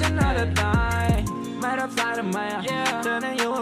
ฉันน่าจะตายไม่รับสายทำไมอ่ะเธอนั้นอยู่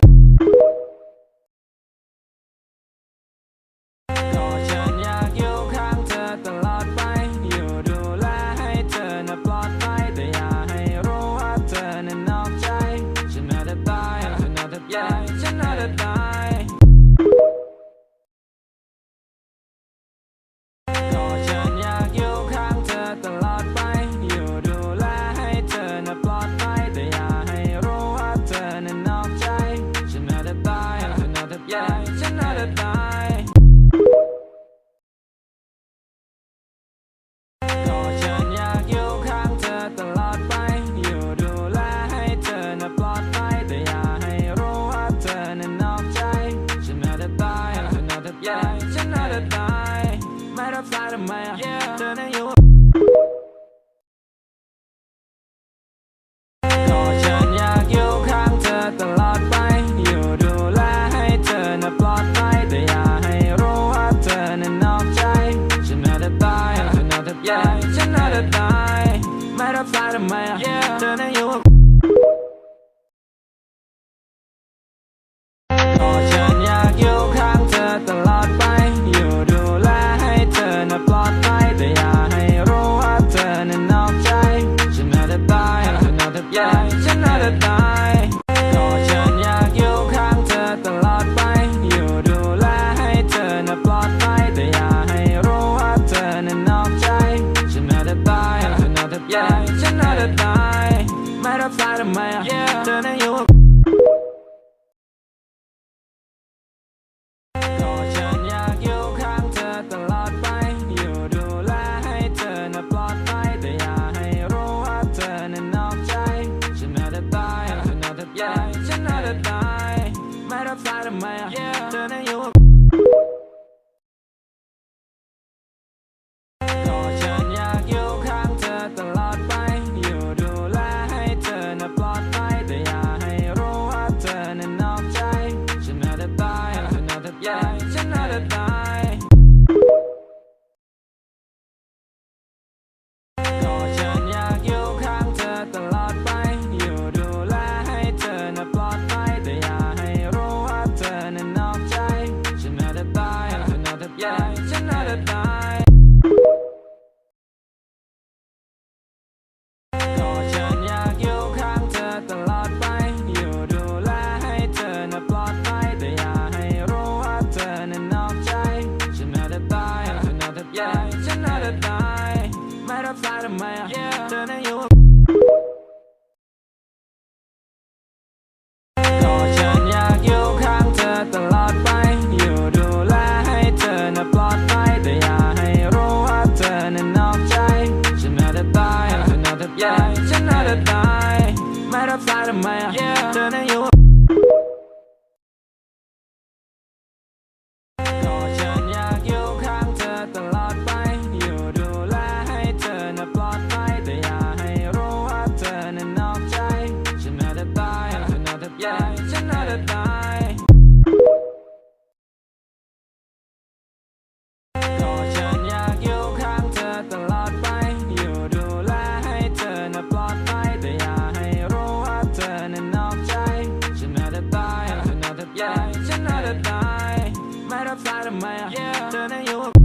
yeah ฉันน่าจะตายไม่รับสายทำไมอะเธอนั้นอยู่ฉันอยากอยู่ข้างเธอตลอดไป อยู่ดูแลให้เธอน่ะปลอดภัยแต่อย่าให้รู้ว่าเธอในอกใจ ฉันน่จะตายฉันน่จะตายฉันน่าจะตายไม่รับสายทำไมอะ wanna fly to Maya. Yeah. Turning you up. Yeah, you're not. para para maya yeah. Turning you up